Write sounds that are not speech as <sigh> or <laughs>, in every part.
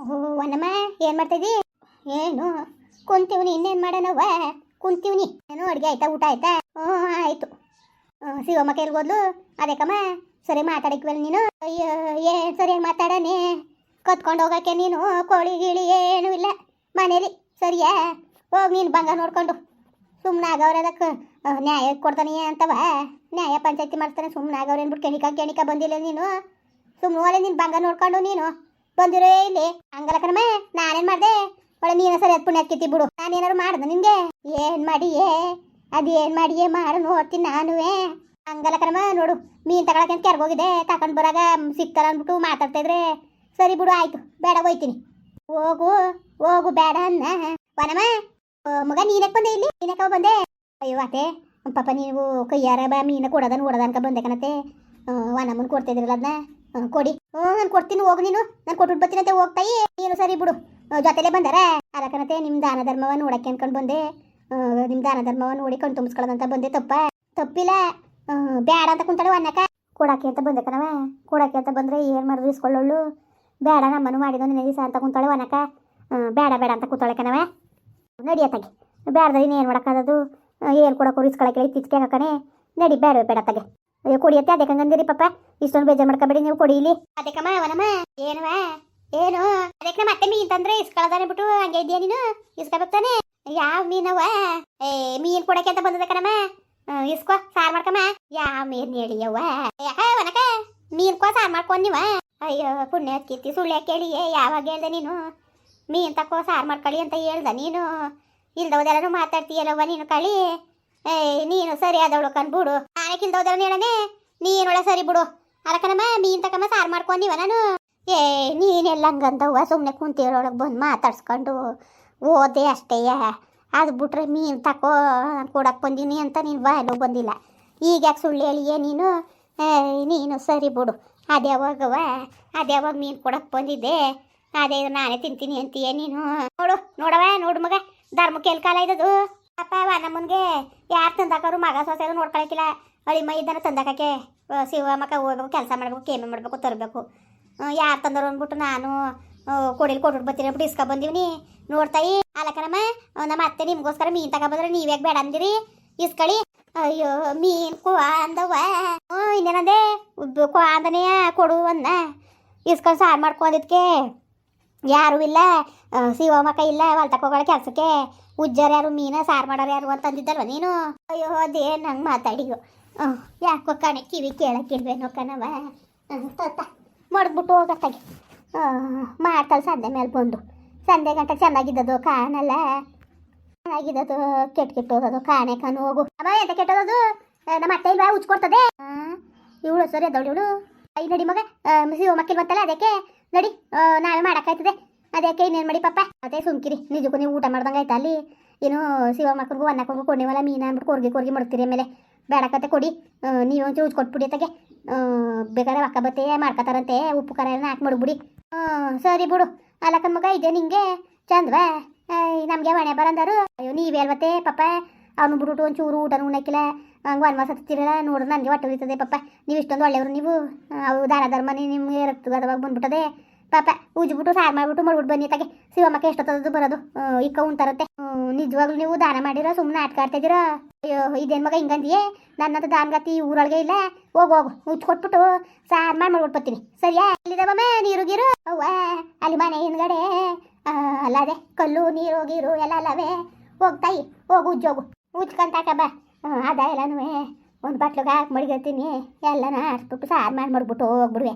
ಒನ್ನಮ್ಮ ಏನು ಮಾಡ್ತಿದ್ದಿ? ಏನು? ಕುಂತೀವ್ನಿ, ಇನ್ನೇನು ಮಾಡೋಣವ್ವ ಕುಂತೀವ್ನಿ. ಏನು ಅಡುಗೆ ಆಯ್ತಾ, ಊಟ ಆಯ್ತಾ? ಹ್ಞೂ, ಆಯಿತು. ಶಿವಮ್ಮ ಕೈಲಿ ಅದೇಕಮ್ಮ ಸರಿ ಮಾತಾಡಿಕ್ವಲ್ಲ ನೀನು. ಅಯ್ಯೋ, ಏನು ಸರಿಯಾಗಿ ಮಾತಾಡನೆ? ಕತ್ಕೊಂಡು ಹೋಗಕ್ಕೆ ನೀನು ಕೋಳಿ ಗಿಳಿ ಏನೂ ಇಲ್ಲ. ಮನೇಲಿ, ಸರಿಯಾ? ಹೋಗಿ ನೀನು ಬಂಗ ನೋಡ್ಕೊಂಡು. ಸುಮ್ಮನೆ ಅದಕ್ಕೆ. ನ್ಯಾಯ ಕೊಡ್ತಾನೆ ಅಂತವ. ನ್ಯಾಯ ಪಂಚಾಯತಿ ಮಾಡ್ತಾನೆ. ಸುಮ್ಮನೆ ಆಗವ್ರೆ ಅಂದ್ಬಿಟ್ಟು ಕೆಣಿಕ ಕೆಣಿಕ ಬಂದಿಲ್ಲ ನೀನು. ಸುಮ್ಮನೆ ನೀನು ಬಂಗ ನೋಡ್ಕೊಂಡು ನೀನು. ಬಂದಿರೋ ಇಲ್ಲಿ. ಹಂಗಲ್ಲ ಕಣಮ್ಮ, ನಾನೇನ್ ಮಾಡ್ದೆ? ಒಳ್ಳೆ ನೀನ ಸರಿ ಅದ್ ಪುಣ್ಯ ಕಿತ್ತಿ ಬಿಡು. ನಾನೇನಾರು ಮಾಡ್ದೆ ನಿನಗೆ ಏನ್ ಮಾಡಿಯೇ? ಮಾಡಿ ಮಾಡಿಯೇ ಮಾಡು, ನೋಡ್ತೀನಿ ನಾನುವೇ. ಹಂಗಲ್ಲ ಕಣಮ್ಮ, ನೋಡು. ಮೀನ್ ತಗೊಳಕ್ಕೆ ಅಂತ ಕೆರ್ಗೋಗಿದೆ ತಕೊಂಡ್ ಬರಾಗ ಸಿಕ್ತಲ್ಲ ಅಂದ್ಬಿಟ್ಟು ಮಾತಾಡ್ತಾ ಇದ್ರೆ, ಸರಿ ಬಿಡು, ಆಯ್ತು. ಬೇಡ, ಹೋಯ್ತೀನಿ. ಹೋಗು ಹೋಗು, ಬೇಡ ಅನ್ನ. ವನಮ್ಮ ಮಗ, ನೀನಕ್ ಬಂದೆ ಇಲ್ಲಿ? ನೀನಕ್ಕ ಬಂದೆ? ಅಯ್ಯೋ, ಅತ್ತೆ. ಪಾಪ, ನೀವು ಕೈಯಾರ ಬಾ ಮೀನ ಕೊಡೋದನ್ ನೋಡೋದ ಅನ್ಕ ಬಂದೆ ಕಣತ್ತೆ. ವನಮ್ಮನ್ ಕೊಡ್ತಿದ್ರಲ್ಲ ಅದನ್ನ ಕೊಡಿ. ಹ್ಞೂ ನಾನು ಕೊಡ್ತೀನಿ, ಹೋಗಿ ನೀನು. ನಾನು ಕೊಟ್ಬಿಟ್ಟು ಬರ್ತೀನಂತೆ ಹೋಗ್ತಾಯಿ ಏನು ಸರಿ ಬಿಡು. ಜೊತೆಲೆ ಬಂದಾರ? ಅರಕನತೆ ನಿಮ್ಮ ದಾನ ಧರ್ಮವ ನೋಡಕ್ಕೆ ಅನ್ಕೊಂಡು ಬಂದೆ. ನಿಮ್ಮ ದಾನ ಧರ್ಮವ ನೋಡಿ ಕಣ್ ತುಂಬಿಸ್ಕೊಳ್ಳೋದಂತ ಬಂದೆ. ತಪ್ಪ? ತಪ್ಪಿಲ್ಲ. ಬೇಡ ಅಂತ ಕುಂತಾಳೆ ಅನ್ನಕ ಕೊಡಕ್ಕೆ ಅಂತ ಬಂದೆ ಕಣವ. ಕೊಡಕ್ಕೆ ಅಂತ ಬಂದ್ರೆ ಏನು ಮಾಡಿದ್ರು ಇಸ್ಕೊಳ್ಳೋಳು. ಬೇಡ ನಮ್ಮನು ಮಾಡಿದ ನಿನ್ನೆ ದಿವಸ ಅಂತ ಕುಂತಾಳೆ ಅನ್ನಕ ಬೇಡ ಬೇಡ ಅಂತ ಕೂತಾಳೆ ಕಣವ. ನಡಿಯತ್ತಾಗೆ ಬೇಡದ ಇನ್ನೇನು ಮಾಡೋಕ್ಕಾಗದು ಏನು ಕೊಡೋಕೆ ಇಸ್ಕೊಳಕ್ಕೆ ಇತ್ತೀಚೆಗೆ ಹಾಕಣೆ ನಡಿ, ಬೇಡ ಬೇಡ ತಗೆ ಅಯ್ಯೋ ಕೊಡಿಯತ್ತೆ ಅದಕ್ಕೆ ಹಂಗಂದಿರಿ ಪಾಪ. ಇಷ್ಟೊಂದು ಬೇಜಾರು ಮಾಡ್ಕೊಬೇಡಿ, ನೀವು ಕೊಡಿ ಇಲ್ಲಿ. ಅದಕ್ಕಮ್ಮ ಅವನಮ್ಮ. ಏನುವ? ಏನು? ಅದಕ್ಕೆ ಮತ್ತೆ ಮೀನ್ ತಂದ್ರೆ ಇಸ್ಕೊಳದಾನೆ ಬಿಟ್ಟು ಹಂಗೆ ಇದೆಯಾ ನೀನು? ಇಸ್ಕೊಬೇಕಾನೆ ಯಾವ ಮೀನವ? ಏ, ಮೀನ್ ಕೊಡಕ್ಕೆ ಅಂತ ಬಂದದ ಕಣಮ್ಮ. ಇಸ್ಕೊ, ಸಾರ್ ಮಾಡ್ಕಮ್ಮ. ಯಾವ ಮೀನ್ ಹೇಳಿಯವ್ವ ಯಾಕ ಮೀನ್ ಕೋ, ಸಾರ್ ಮಾಡ್ಕೊಂಡ್ ನೀವ? ಅಯ್ಯೋ, ಪುಣ್ಯ ಕೀರ್ತಿ ಸುಳ್ಳೆ ಕೇಳಿ ಯಾವಾಗ ಹೇಳ್ದೆ ನೀನು? ಮೀನ್ ತಕೋ, ಸಾರ್ ಮಾಡ್ಕೊಳ್ಳಿ ಅಂತ ಹೇಳ್ದ ನೀನು? ಇಲ್ದವದೆಲ್ಲರೂ ಮಾತಾಡ್ತೀಯಲ್ಲವ್ವ ನೀನು ಕಳಿ? ಏ ನೀನು ಸರಿ ಅದವಳು ಕಣ್ಬಿಡು. ನಾಳೆ ಇಲ್ದವದೆಲ್ಲ ಹೇಳನೆ ನೀನೊಳ ಸರಿ ಬಿಡು. ಅರಕನಮ್ಮ ಮೀನ್ ತಕಮ್ಮ ಸಾರ್ ಮಾಡ್ಕೊಂಡಿವ ನಾನು. ಏ, ನೀನೆಲ್ಲ ಹಂಗಂದವ್ವ ಸುಮ್ಮನೆ ಕುಂತಿರೋಳಗೆ ಬಂದು ಮಾತಾಡ್ಸ್ಕೊಂಡು ಓದೆ ಅಷ್ಟೇಯ ಅದು ಬಿಟ್ರೆ ಮೀನು ತಕೋ ಕೊಡಕ್ಕೆ ಬಂದೀನಿ ಅಂತ ನೀನು ಬಾಯಲ್ಲೂ ಬಂದಿಲ್ಲ. ಈಗ ಯಾಕೆ ಸುಳ್ಳು ಹೇಳಿಯೇ ನೀನು? ನೀನು ಸರಿ ಬಿಡು. ಅದ್ಯಾವಾಗವ ಅದ್ಯಾವಾಗ ಮೀನು ಕೊಡಕ್ಕೆ ಬಂದಿದ್ದೆ? ಅದೇ ನಾನೇ ತಿಂತೀನಿ ಅಂತೀಯ ನೀನು. ನೋಡು ನೋಡವ ನೋಡು ಮಗ. ಧರ್ಮಕ್ಕೆ ಎಲ್ಲಿ ಕಾಲ ಇದ್ದದು ಅಪ್ಪ ನಮ್ಮನ್ಗೆ ಯಾರು ತಂದಾಕರು ಮಗ ಸೊಸೆ ನೋಡ್ಕೊಳಕಿಲ್ಲ. ಅಳಿ ಮೈ ತಂದಾಕೆ ತಂದಾಕಕ್ಕೆ. ಆ, ಮಕ್ಕ ಹೋಗ್ಬೇಕು ಕೆಲಸ ಮಾಡಬೇಕು ಕೇಮೆ ಮಾಡಬೇಕು ತರಬೇಕು. ಯಾರು ತಂದರು ಅಂದ್ಬಿಟ್ಟು ನಾನು ಕೊಡಿಲಿ ಕೊಟ್ಬಿಟ್ಟು ಬರ್ತೀನಿ ಅಂದ್ಬಿಟ್ಟು ಇಸ್ಕೊ ಬಂದೀವಿ ನೋಡ್ತಾಯಿ ಅಲಕನಮ್ಮ ನಮ್ಮ ಅತ್ತೆ ನಿಮ್ಗೋಸ್ಕರ ಮೀನು ತಗೊಬಂದ್ರೆ ನೀವ್ಯಾಕೆ ಬೇಡ ಅಂದಿರಿ? ಇಸ್ಕಳಿ. ಅಯ್ಯೋ ಮೀನ್ ಕೋ ಅಂದವ ಹ್ಞೂ ಇನ್ನೇನಂದೆ? ಕೋ ಅಂದನೇ ಕೊಡು ಅನ್ನ ಇಸ್ಕೊಂಡು ಸಾರು ಮಾಡ್ಕೊಂಡಿದ್ಕೆ ಯಾರು ಇಲ್ಲ. ಆ, ಮಕ್ಕ ಇಲ್ಲ ಹೋಗೋಳ ಕೆಲಸಕ್ಕೆ. ಉಜ್ಜಾರ ಯಾರು ಮೀನ ಸಾರು ಮಾಡೋರು ಯಾರು ಅಂತಂದಿದ್ದಲ್ವ ನೀನು? ಅಯ್ಯೋ ಅದೇ ನಂಗೆ ಮಾತಾಡಿಯೋ. ಯಾಕೋ ಕಣೆ ಕಿವಿ ಕೇಳಕ್ಕಿಲ್ವೇನೋ ಕಣವ ತತ್ತ ಮಡ್ದ್ಬಿಟ್ಟು ಹೋಗತ್ತಾಗೆ ಮಾಡ್ತಾಳೆ ಸಂದೆ ಮೇಲೆ ಬಂದು. ಸಂಧೆ ಗಂಟ ಚೆನ್ನಾಗಿದ್ದದು ಕಾಣಲ್ಲ. ಚೆನ್ನಾಗಿದ್ದದು ಕೆಟ್ಟ ಕೆಟ್ಟ ಹೋಗೋದು ಕಾಣೆ ಕಾಣು, ಹೋಗು. ಅಮ್ಮ, ಎಂತ ಕೆಟ್ಟೋದು ನಮ್ಮ ಅತ್ತೆ ಇಲ್ವಾ? ಉಚ್ಕೊಡ್ತದೆ ಇವಳು ಸರಿ ಅದವಳು ಇವಳು. ಐ ನಡಿ ಮಗ. ಶಿವ ಮಕ್ಕಿಲ್ ಬಂತಲ್ಲ ಅದಕ್ಕೆ. ನಡಿ ನಾವೇ ಮಾಡಕ್ಕಾಯ್ತದೆ. ಅದಕ್ಕೆ ಇನ್ನೇನು ಮಾಡಿ ಪಾಪ? ಅದೇ ಸುಮ್ಕಿರಿ. ನಿಜಕ್ಕೂ ನೀವು ಊಟ ಮಾಡ್ದಂಗೆ ಆಯ್ತಾ ಅಲ್ಲಿ? ಏನು ಶಿವ ಮಕ್ಕಳಿಗೂ ಅನ್ನಕ್ಕೂ ಕೊಡಿವಲ್ಲ ಮೀನು ಅಂದ್ಬಿಟ್ಟು ಕೊರ್ಗಿ ಕೊರ್ಗಿ ಮಾಡ್ತೀರಿ ಆಮೇಲೆ. ಬೇಡಕತ್ತೆ ಕೊಡಿ. ನೀವೊಂಚೂರು ನೀವು ಕೊಟ್ಬಿಡಿ ತಗೆ ಬೇಕಾದ್ರೆ ಅಕ್ಕ ಬತ್ತೆ ಮಾಡ್ಕೊತಾರಂತೆ ಉಪ್ಪು ಖಾರ ಎಲ್ಲ ಹಾಕಿ ಮಡಗ್ಬಿಡಿ. ಹ್ಞೂ ಸರಿ ಬಿಡು. ಅಲ್ಲಕ್ಕ ಮಗ, ಇದೆ ನಿಂಗೆ. ಚಂದವಾ. ನಮಗೆ ಮನೆ ಬರಂದರು. ಅಯ್ಯೋ, ನೀವೇ ಅಲ್ವತ್ತೆ ಪಾಪ ಅವನು ಬಿಟ್ಬಿಟ್ಟು ಒಂಚೂರು ಊಟ ಉಣ್ಣಕ್ಕಿಲ್ಲ ಹಂಗೆ ಮಾಸ ಹತ್ತಿರಲ್ಲ ನೋಡಿದ್ರೆ ನನಗೆ ಹೊಟ್ಟೆ ಉಳಿತದೆ ಪಪ್ಪ. ನೀವು ಇಷ್ಟೊಂದು ಒಳ್ಳೆಯವರು ನೀವು. ಅವು ದಾನ ಧರ್ಮನೇ ನಿಮಗೆ ರಕ್ತಗತವಾಗಿ ಬಂದ್ಬಿಟ್ಟದೆ. ಪಾಪ ಉಜ್ಬಿಟ್ಟು ಸಾರು ಮಾಡ್ಬಿಟ್ಟು ಮಾಡ್ಬಿಟ್ಟು ಬನ್ನಿ ತಾಗೆ. ಶಿವಮ್ಮಕ್ಕೆ ಎಷ್ಟೊತ್ತದ್ದು ಬರೋದು? ಈಗ ಇಕ್ಕ ಉಂತಾರತ್ತೆ ನಿಜವಾಗ್ಲೂ ನೀವು ದಾನ ಮಾಡಿರೋ ಸುಮ್ಮನೆ ಆಟ ಅಯ್ಯೋ ಇದೇನು ಮಗ ಹಿಂಗಂದಿಯೇ? ನನ್ನಂತ ದಾನಗತಿ ಊರೊಳಗೆ ಇಲ್ಲ. ಹೋಗು ಹೋಗು ಉಚ್ಚ ಕೊಟ್ಬಿಟ್ಟು ಸಾರು ಮಾಡಿ ಮಾಡ್ಬಿಟ್ಟು ಬರ್ತೀನಿ. ಸರಿಯಾ? ಇಲ್ಲಿದವಮ್ಮ ನೀರು ಗೀರು? ಅವ್ವ ಅಲ್ಲಿ ಮನೆ ಹಿಂದ್ಗಡೆ. ಆ, ಅಲ್ಲ ಅದೇ ಕಲ್ಲು ನೀರು ಗೀರು ಎಲ್ಲ ಅಲ್ಲವೇ? ಹೋಗ್ತಾಯಿ ಹೋಗು ಉಜ್ಜೋಗು ಉಜ್ಕಂತಾಕ ಬಾ. ಅದ ಎಲ್ಲನೂ ಒಂದು ಬಟ್ಲಿಗೆ ಹಾಕಿ ಮಡಿಗಿರ್ತೀನಿ. ಎಲ್ಲನ ಆಡ್ಸ್ಬಿಟ್ಟು ಸಾರು ಮಾಡಿ ಮಾಡ್ಬಿಟ್ಟು ಹೋಗ್ಬಿಡುವೆ.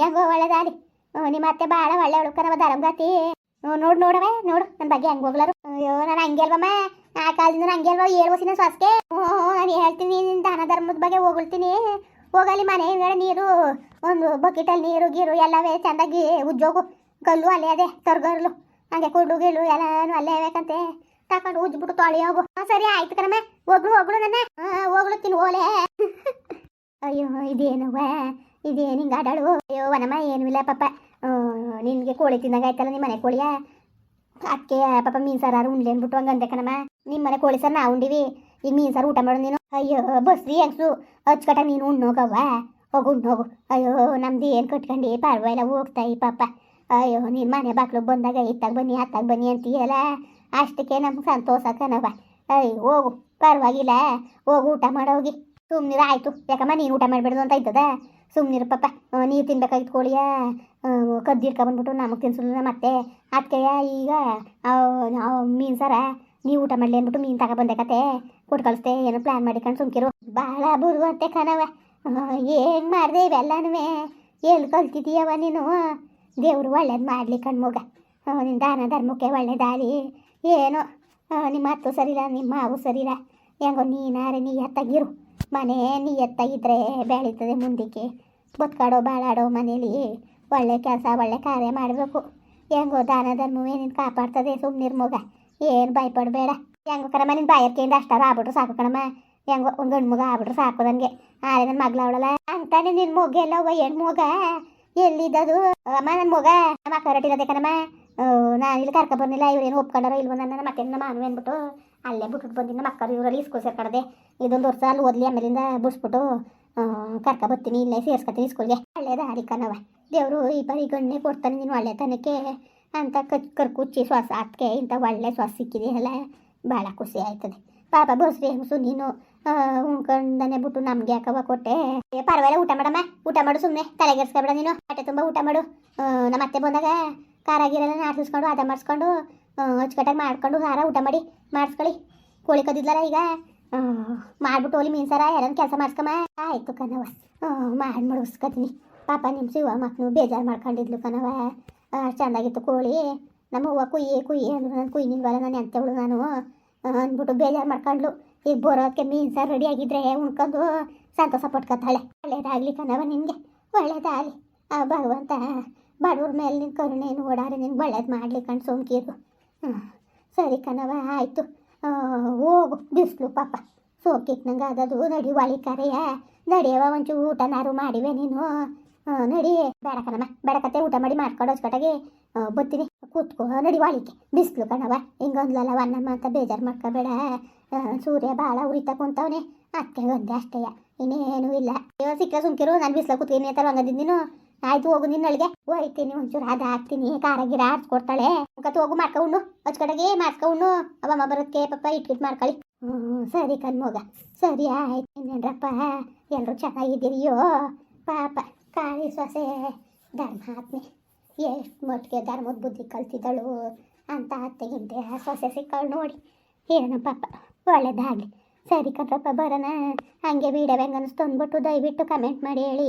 ಹೆಂಗೋ ಒಳ್ಳೇದಾಲಿ ಹ್ಞೂ ನಿಮ್ಮ ಅತ್ತೆ ಭಾಳ ಒಳ್ಳೆ ಹುಡುಕರವ ಧರ್ಮಗತಿ ಹ್ಞೂ ನೋಡು ನೋಡವೆ ನೋಡು ನನ್ನ ಬಗ್ಗೆ ಹಂಗೆ ಹೋಗ್ಲಾರು. ಅಯ್ಯೋ, ನಾನು ಹಂಗೆ ಅಲ್ವಮ್ಮ. ಆ ಕಾಲದಿಂದ ಹಂಗೆ ಅಲ್ವ, ಏಳು ವರ್ಷನ ಸ್ವಾಸ್ಗೆ ಹ್ಞೂ ನಾನು ಹೇಳ್ತೀನಿ ನಿನ್ನ ದಾನ ಧರ್ಮದ ಬಗ್ಗೆ ಹೋಗ್ಳ್ತೀನಿ ಹೋಗಲಿ ಮನೆ ಹಿಂಗಡೆ ನೀರು, ಒಂದು ಬಕೆಟಲ್ಲಿ ನೀರು, ಗೀರು ಎಲ್ಲವೇ ಚೆಂದಾಗಿ ಉಜ್ಜೋಗು. ಕಲ್ಲು ಅಲ್ಲೇ ಅದೇ, ತರ್ಗರ್ಲು. ಹಂಗೆ ಕುಳ್ಳು ಗೀಳು ಎಲ್ಲಾನು ಅಲ್ಲೇ ಬೇಕಂತೆ. ತಕೊಂಡು ಉಜ್ಬಿಟ್ಟು ತೊಳಿ ಹೋಗು ಹಾಂ, ಸರಿ, ಆಯ್ತು ಕಣಮ್ಮ. ಹೋಗ್ಲು ಹೋಗ್ಲು ನನ್ನ. ಹೋಗ್ಲು ತಿನ್ ಓಲೆ. <laughs> ಅಯ್ಯೋ, ಇದೇನವ್ವ? ಇದೇನು ಹಿಂಗೆ ಅಯ್ಯೋ, ವನಮ್ಮ ಏನು ಇಲ್ಲ ಪಾಪ. ನಿನಗೆ ಕೋಳಿ ತಿಂದಂಗೆ ಆಯ್ತಲ್ಲ ನಿಮ್ಮ ಮನೆ ಕೋಳಿಯ? ಅದಕ್ಕೆ ಪಾಪ ಮೀನು ಸಾರು ಉಣ್ಲಿ ಅಂದ್ಬಿಟ್ಟು ಹಂಗೆ ಅಂದೆ ನಿಮ್ಮ ಮನೆ ಕೋಳಿ ಸರ್ ನಾವು ಉಂಡಿವಿ. ಈಗ ಮೀನು ಸಾರು ಊಟ ಮಾಡೋದು ನೀನು? ಅಯ್ಯೋ ಬಸ್ರಿ ಹೆಂಗ್ಸು. ಹಚ್ಕಟ ನೀನು ಉಣ್ಣೋಗವ್ವ ಹೋಗು ಉಣ್ಣೋಗು ಅಯ್ಯೋ, ನಮ್ದು ಏನು ಕಟ್ಕೊಂಡು. ಪರವಾಗಿಲ್ಲ ಹೋಗ್ತಾಯಿ ಪಾಪ. ಅಯ್ಯೋ, ನೀನು ಮನೆ ಬಾಕ್ಲು ಬಂದಾಗ ಇತ್ತಾಗ ಬನ್ನಿ, ಅತ್ತಾಗ ಬನ್ನಿ ಅಂತೀಯಲ್ಲ. ಅಷ್ಟಕ್ಕೆ ನಮ್ಗೆ ಸಂತೋಷ ಕಣವ ಅಯ್ಯ, ಹೋಗು. ಪರವಾಗಿಲ್ಲ. ಹೋಗು, ಊಟ ಮಾಡೋಗಿ ಸುಮ್ಮನಿರ ಆಯಿತು. ಯಾಕಮ್ಮ, ನೀನು ಊಟ ಮಾಡಬೇಡ್ದು ಅಂತ ಇದ್ದದ? ಸುಮ್ಮನಿರು ಪಾಪ. ನೀರು ತಿನ್ಬೇಕಾಗಿತ್ತು ಕೋಳಿಯ? ಕದ್ದಿರ್ಕ ಬಂದ್ಬಿಟ್ಟು ನಮಗೆ ತಿನ್ಸಲಿಲ್ಲ ಮತ್ತೆ ಅದಕ್ಕೆ ಈಗ ಮೀನು ಸರ ನೀವು ಊಟ ಮಾಡಲಿ ಅಂದ್ಬಿಟ್ಟು ಮೀನು ತಗೊಬಂದೆ ಕತೆ. ಕೊಟ್ಟು ಕಳಿಸ್ದೆ, ಏನೋ ಪ್ಲ್ಯಾನ್ ಮಾಡಿಕೊಂಡು ಸುಮ್ಕಿರು. ಭಾಳ ಬುರುವಂತೆ ಕಣವ ಏನು ಮಾಡಿದೆ ಇವೆಲ್ಲನೂ ಎಲ್ಲಿ ಕಲ್ತಿದ್ದೀಯವ ನೀನು? ದೇವರು ಒಳ್ಳೇದು ಮಾಡಲಿ ಕಣ್ಮಗ ನಿನ್ನ ದಾನ ಧರ್ಮಕ್ಕೆ ಒಳ್ಳೇದಾಗಲಿ ಏನೋ ನಿಮ್ಮ ಅತ್ತು ಸರಿಲ್ಲ, ನಿಮ್ಮ ಮಾವು ಸರಿಲ್ಲ. ಹೆಂಗೋ ನೀನಾರೆ ನೀ ಎತ್ತಾಗಿರು. ಮನೆ ನೀ ಎತ್ತಾಗಿದ್ರೆ ಬೆಳೀತದೆ ಮುಂದಕ್ಕೆ ಬದುಕಾಡೋ, ಬಾಳಾಡೋ ಮನೇಲಿ. ಒಳ್ಳೆ ಕೆಲಸ, ಒಳ್ಳೆ ಕಾರ್ಯ ಮಾಡಬೇಕು. ಹೆಂಗೋ ದಾನ ಧರ್ಮವೇ ನಿನ್ನ ಕಾಪಾಡ್ತದೆ ಸುಮ್ಮನಿರ್ ಮಗ. ಏನು ಭಯಪಡಬೇಡ. ಹೆಂಗೋ ಕಣಮ್ಮ ನಿನ್ನ ಬಾಯರ್ಕೆಯಿಂದ ಅಷ್ಟಾರ ಆಗ್ಬಿಟ್ರು ಸಾಕು ಕಣಮ್ಮ. ಹೆಂಗೋ ಒಂದು ಗಂಡು ಮಗ ಆಗ್ಬಿಟ್ರು ಸಾಕು ನನಗೆ. ಆರೆ ನನ್ನ ಮಗ್ಳ ಅವಳಲ್ಲ. ಅಂತಾನೆ ನಿನ್ನ ಮಗ ಎಲ್ಲ ಒಬ್ಬ ಹೆಣ್ಣು ಮಗ. ಎಲ್ಲಿದ್ದದು? ಅಮ್ಮ ನನ್ನ ಮಗ. ನಮ್ಮ ಅಕ್ಕ ರಟ್ಟಿರೋದೆ ಕಣಮ್ಮ. ನಾನು ಇಲ್ಲಿ ಕರ್ಕ ಬಂದಿಲ್ಲ ಇವ್ರೇನು ಒಪ್ಕೊಂಡಾರೋ ಇಲ್ವ ನನ್ನ ಮತ್ತೆ ನಮ್ಮ ಮಾನು ಅಂದ್ಬಿಟ್ಟು ಅಲ್ಲೇ ಬಿಟ್ಬಿಟ್ಟು ಬಂದಿನಿ ಅಕ್ಕರು ಇವರಲ್ಲಿ ಸ್ಕೂಲ್ ಸೇರ್ಕಡದೆ. ಇದೊಂದು ವರ್ಷ ಅಲ್ಲಿ ಓದ್ಲಿ ಆಮೇಲಿಂದ ಬಿಡ್ಸ್ಬಿಟ್ಟು ಕರ್ಕ ಬರ್ತೀನಿ, ಇಲ್ಲೇ ಸೇರ್ಸ್ಕೊತೀನಿ ಸ್ಕೂಲ್ಗೆ ಒಳ್ಳೇದ ಹರಿಕನವ ದೇವರು ಈ ಬಾರಿ ಗಣ್ಣೆ ಕೊಡ್ತಾನೆ ನೀನು ಒಳ್ಳೆತನಕ್ಕೆ ಅಂತ ಕಚ್, ಕರ್ಕುಚ್ಚಿ ಶ್ವಾಸ ಅದಕ್ಕೆ ಇಂಥ ಒಳ್ಳೆ ಶ್ವಾಸ ಸಿಕ್ಕಿದೆಯಲ್ಲ ಭಾಳ ಖುಷಿ ಆಯ್ತದೆ. ಪಾಪ ಬಸ್ರಿ ಹೆಂಗಸು ನೀನು ಉಣ್ಕೊಂಡನೆ ಬಿಟ್ಟು ನಮ್ಗೆ ಯಾಕವ ಕೊಟ್ಟೆ? ಪರವಾಗಿಲ್ಲ, ಊಟ ಮಾಡಮ್ಮ. ಊಟ ಮಾಡು ಸುಮ್ಮನೆ ತಲೆಗೆಡ್ಸ್ಕೊಬೇಡ ನೀನು. ಹೊಟ್ಟೆ ತುಂಬ ಊಟ ಮಾಡು. ನಮ್ಮ ಅತ್ತೆ ಬಂದಾಗ ಖಾರ ಗೀರೆಲ್ಲ ನಾಟಿಸ್ಕೊಂಡು ಅದ ಮಾಡಿಸ್ಕೊಂಡು ಅಚ್ಚುಕಟ್ಟಾಗಿ ಮಾಡ್ಕೊಂಡು, ಖಾರ ಊಟ ಮಾಡಿ, ಮಾಡಿಸ್ಕೊಳ್ಳಿ. ಕೋಳಿ ಕದಿದ್ಲಲ್ಲ ಈಗ. ಮಾಡ್ಬಿಟ್ಟು ಹೋಲಿ ಮೀನ್ಸಾರ ಯಾರನ್ನ ಕೆಲಸ ಮಾಡಿಸ್ಕಮ್ಮ. ಆಯ್ತು ಕಣವ ಮಾಡಿ ಮುಡಿಸ್ಕೊತೀನಿ ಪಾಪ ನಿಮ್ಮ ಶಿವ ಮಕ್ಕಳು ಬೇಜಾರು ಮಾಡ್ಕೊಂಡಿದ್ಲು ಕಣವ ಚೆಂದಾಗಿತ್ತು ಕೋಳಿ. ನಮ್ಮ ಹೂವು ಕುಯ್ಯಿ ಕುಯ್ಯಿ ಅಂದ್ರು. ನಾನು ಕುಯ್ಯಿ ನಿಲ್ವಲ್ಲ, ನಾನು ಎಂತವಳು ನಾನು? ಅಂದ್ಬಿಟ್ಟು ಬೇಜಾರು ಮಾಡ್ಕೊಂಡ್ಲು ಈಗ ಬರೋದಕ್ಕೆ ಮೀನು ಸಾರು ರೆಡಿ ಆಗಿದ್ರೆ ಉಣ್ಕೊಂಡು ಸಂತೋಷ ಪಟ್ಕೊತಾಳೆ. ಒಳ್ಳೇದಾಗಲಿ ಕಣವ ನಿನಗೆ. ಒಳ್ಳೇದಾಗಲಿ. ಆ, ಭಗವಂತ ಬಡವ್ರ ಮೇಲೆ ನಿನ್ನ ಕರುಣೆ ನೋಡಾರೆ ನಿನ್ಗೆ ಒಳ್ಳೇದು ಮಾಡ್ಲಿ ಕಣ್ ಸೋಂಕಿರು ಸರಿ ಕಣವ ಆಯಿತು. ಹೋಗು ಬಿಸ್ಲು ಪಾಪ. ಸೋಕಿಕ್ ನಂಗೆ ಅದು ನಡಿ ಒಳಿ ಕರೆಯ. ನಡಿಯವ ಒಂಚೂರು ಊಟನಾರು ಮಾಡಿವೆ ನೀನು. ನಡಿ. ಬೇಡಕನಮ್ಮ ಬೇಡಕತ್ತೆ ಊಟ ಮಾಡಿ ಮಾಡ್ಕೊಂಡು ಅಚ್ಚುಕಟ್ಟಾಗಿ ಬತ್ತೀನಿ ಕೂತ್ಕೋ, ನಡಿ ವಾಳಿಕೆ ಬಿಸ್ಲು ಕಣವ ಹಿಂಗೊಂದ್ಲಲ್ಲ ವನ್ನಮ್ಮ ಅಂತ ಬೇಜಾರು ಮಾಡ್ಕೋಬೇಡ. ಸೂರ್ಯ ಭಾಳ ಉರಿತಾ ಕುಂತವನೆ. ಅತ್ತೆ ಒಂದೇ ಅಷ್ಟೇಯ. ಇನ್ನೇನು ಇಲ್ಲ. ಅಯ್ಯೋ, ಸಿಕ್ಕ ಸುಂಕಿರು ನಾನು ಬಿಸ್ಲ ಕೂತ್ತೀನಿ ಅಂತ ಆಯ್ತು ಹೋಗು ನಿನ್ನಳಿಗೆ ಹೋಯ್ತೀನಿ ಒಂಚೂರು ಅದು ಹಾಕ್ತೀನಿ. ಖಾರ ಗಿರ ಕೊಡ್ತಾಳೆ ಮುಖತ್ ಹೋಗು ಮಾಡ್ಕೊಂಡು ಉಣ್ಣು. ಮಾಡ್ಕೊಂಡು ಅವಮ್ಮ ಬರುತ್ತೆ, ಪಪ್ಪ ಇಟ್ಕಿಟ್ ಮಾಡ್ಕೊಳ್ಳಿ. ಹ್ಞೂ ಸರಿ ಕಣ್ಮೋಗ. ಸರಿ ಆಯ್ತು. ಇನ್ನೇನ್ರಪ್ಪ? ಎಲ್ಲರೂ ಚೆನ್ನಾಗಿದ್ದೀರಿಯೋ? ಪಾಪ, ಕಾಳಿ ಸೊಸೆ. ಧರ್ಮಾತ್ಮೆ ಎಷ್ಟು ಮಟ್ಟಿಗೆ ಧರ್ಮದ ಬುದ್ಧಿ ಕಲ್ತಿದ್ದಳು ಅಂತ ಅತ್ತೆಗಿಂತೆ ಸೊಸೆ ಸಿಕ್ಕಳು ನೋಡಿ. ಏನೋ ಪಾಪ, ಒಳ್ಳೇದಾಗಲಿ. ಸರಿ ಕಣ್ರಪ್ಪ, ಬರೋಣ. ಹಾಗೆ ವೀಡಿಯೋ ಹೆಂಗೆ ದಯವಿಟ್ಟು ಕಮೆಂಟ್ ಮಾಡಿ ಹೇಳಿ.